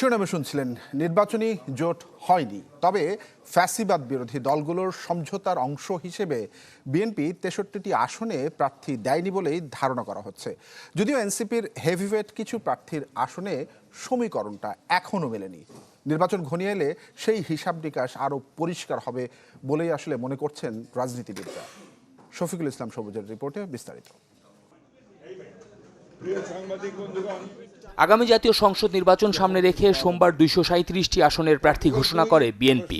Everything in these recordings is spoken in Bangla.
শিরোনামে শুনছিলেন, নির্বাচনী জোট হয়নি, তবে ফ্যাসিবাদ বিরোধী দলগুলোর সমঝোতার অংশ হিসেবে বিএনপি তেষট্টিটি আসনে প্রার্থী দেয়নি বলেই ধারণা করা হচ্ছে। যদিও এনসিপির হেভিওয়েট কিছু প্রার্থীর আসনে সমীকরণটা এখনও মেলেনি। নির্বাচন ঘনিয়ে এলে সেই হিসাব নিকাশ আরও পরিষ্কার হবে বলেই আসলে মনে করছেন রাজনীতিবিদরা। শফিকুল ইসলাম সবুজের রিপোর্টে বিস্তারিত। আগামী জাতীয় সংসদ নির্বাচন সামনে রেখে সোমবার দুইশো সাঁত্রিশটি আসনের প্রার্থী ঘোষণা করে বিএনপি।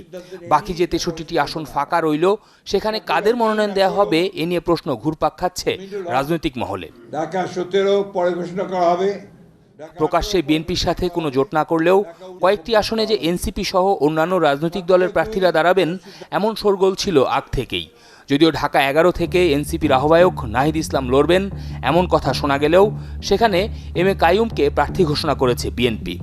বাকি যে তেষট্টিটি আসন ফাঁকা রইল, সেখানে কাদের মনোনয়ন দেয়া হবে এ নিয়ে প্রশ্ন ঘুরপাক খাচ্ছে রাজনৈতিক মহলে। ঢাকা সতেরো, পরে ঘোষণা করা হবে। প্রকাশ্যে বিএনপির সাথে কোনো জোট না করলেও কয়েকটি আসনে যে এনসিপি সহ অন্যান্য রাজনৈতিক দলের প্রার্থীরা দাঁড়াবেন, এমন শোরগোল ছিল আগ থেকেই। যদিও ঢাকা এগারো থেকে এনসিপির আহ্বায়ক নাহিদ ইসলাম লড়বেন, এমন কথা শোনা গেলেও সেখানে এম এ কাইয়ুমকে প্রার্থী ঘোষণা করেছে বিএনপি।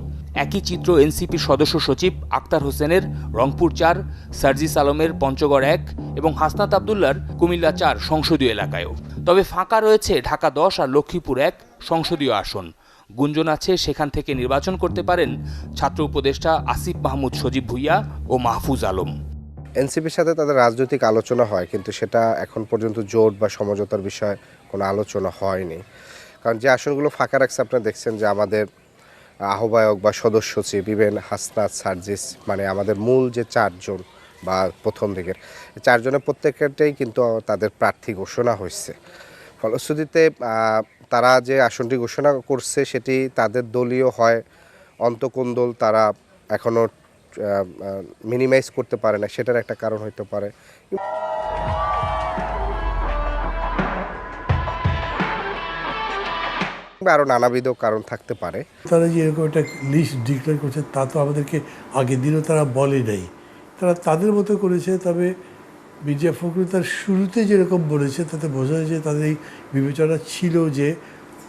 একই চিত্র এনসিপির সদস্য সচিব আক্তার হোসেনের রংপুর চার, সার্জিস আলমের পঞ্চগড় এক এবং হাসনাত আবদুল্লার কুমিল্লা চার সংসদীয় এলাকায়ও। তবে ফাঁকা রয়েছে ঢাকা দশ আর লক্ষ্মীপুর এক সংসদীয় আসন। গুঞ্জন আছে, সেখান থেকে নির্বাচন করতে পারেন ছাত্র উপদেষ্টা আসিফ মাহমুদ সজীব ভুইয়া ও মাহফুজ আলম। এনসিপির সাথে তাদের রাজনৈতিক আলোচনা হয়, কিন্তু সেটা এখন পর্যন্ত জোট বা সমঝোতার বিষয়ে কোনো আলোচনা হয়নি। কারণ যে আসনগুলো ফাঁকা রাখছে, আপনারা দেখছেন যে আমাদের আহ্বায়ক বা সদস্য সচিব ইভেন হাসনাত সার্জিস মানে আমাদের মূল যে চারজন বা প্রথম দিকের চারজনের প্রত্যেকটাই কিন্তু তাদের প্রার্থী ঘোষণা হয়েছে। ফলশ্রুতিতে তারা যে আসনটি ঘোষণা করছে সেটি তাদের দলীয় হয়। অন্তকোন্দল তারা এখনও মিনিমাইজ করতে পারে না। সেটার একটা কারণ হইতে পারে। আরও নানাবিধ কারণ থাকতে পারে। তারা যে এরকম একটা লিস্ট ডিক্লেয়ার করছে, তা তো আমাদেরকে আগের দিনও তারা বলে নাই। তারা তাদের মতো করেছে, তবে মির্জা ফখরুল তার শুরুতে যেরকম বলেছে, তাতে বোঝা যায় যে তাদের এই বিবেচনা ছিল যে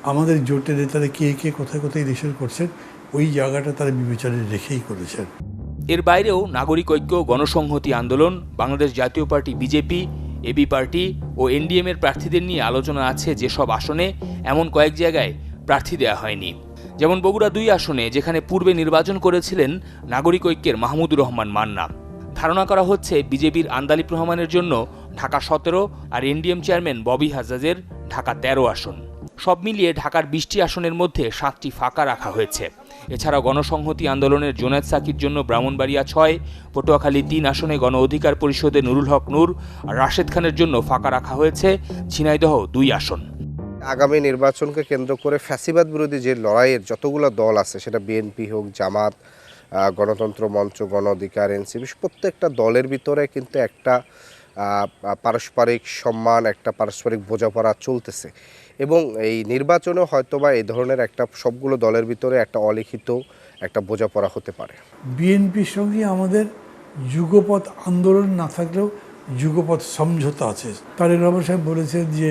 আমাদের জোটের নেতারা কে কে কোথায় কোথায় ইলেকশন করছেন, ওই জায়গাটা তারা বিবেচনায় রেখেই করেছেন। এর বাইরেও নাগরিক ঐক্য, Ganosamhati Andolan, Bangladesh Jatiya Party BJP, AB Party ও এনডিএম এর প্রার্থীদের নিয়ে আলোচনা আছে যেসব আসনে, এমন কয়েক জায়গায় প্রার্থী দেওয়া হয়নি। যেমন বগুড়া দুই আসনে, যেখানে পূর্বে নির্বাচন করেছিলেন নাগরিক ঐক্যের মাহমুদুর রহমান মান্না। ধারণা করা হচ্ছে বিজেপির আন্দালিব রহমানের জন্য ঢাকা সতেরো আর এনডিএম চেয়ারম্যান ববি হাজাজের ঢাকা তেরো আসন। সব মিলিয়ে ঢাকার বিশটি আসনের মধ্যে সাতটি ফাঁকা রাখা হয়েছে। এছাড়াও গণসংহতি আন্দোলনের জোনায়েদ সাকির জন্য ব্রাহ্মণবাড়িয়া ছয়, পটুয়াখালী তিন আসনে গণ অধিকার পরিষদে নুরুল হক নূর আর রাশেদ খানের জন্য ফাঁকা রাখা হয়েছে ঝিনাইদহ দুই আসন। আগামী নির্বাচনকে কেন্দ্র করে ফ্যাসিবাদ বিরোধী যে লড়াইয়ের যতগুলো দল আছে, সেটা বিএনপি হোক, জামাত গণতন্ত্র মঞ্চ, গণ অধিকার, এনসিপি, প্রত্যেকটা দলের ভিতরে কিন্তু একটা পারস্পরিক সম্মান, একটা পারস্পরিক বোঝাপড়া চলতেছে। এবং এই নির্বাচনে হয়তোবা এই ধরনের একটা, সবগুলো দলের ভিতরে একটা অলিখিত একটা বোঝাপড়া হতে পারে। বিএনপির সঙ্গে আমাদের যুগপথ আন্দোলন না থাকলেও যুগপথ সমঝোতা আছে। তারেক রহমান সাহেব বলেছেন যে,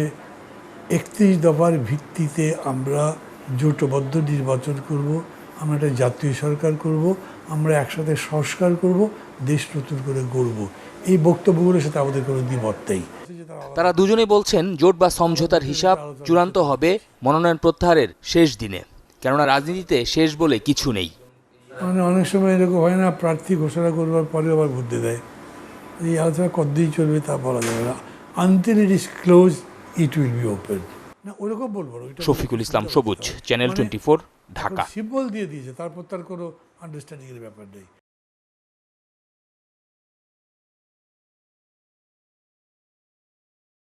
একত্রিশ দফার ভিত্তিতে আমরা জোটবদ্ধ নির্বাচন করব। আমরা একটা জাতীয় সরকার করব আমরা একসাথে সংস্কার করব দেশ নতুন করে গড়ব। এই বক্তব্যগুলোর সাথে আমাদের কোনো দ্বিমত নেই। তারা দুজনেই বলছেন জোট বা সমঝোতার হিসাব চূড়ান্ত হবে মনোনয়ন প্রত্যাহারের শেষ দিনে। কেননা রাজনীতিতে শেষ বলে কিছু নেই। মানে অনেক সময় এরকম হয় না প্রার্থী ঘোষণা করবার পরে আবার ভোট দেয় এই আলোচনা কতদিন চলবে তা বলা যাবে না। Until it is close it will be open না ওরকম বলব শফিকুল ইসলাম সবুজ চ্যানেল টোয়েন্টি ঢাকা। সিম্বল দিয়ে দিয়েছে তারপর তার কোনো আন্ডারস্ট্যান্ডিং এর ব্যাপার নেই।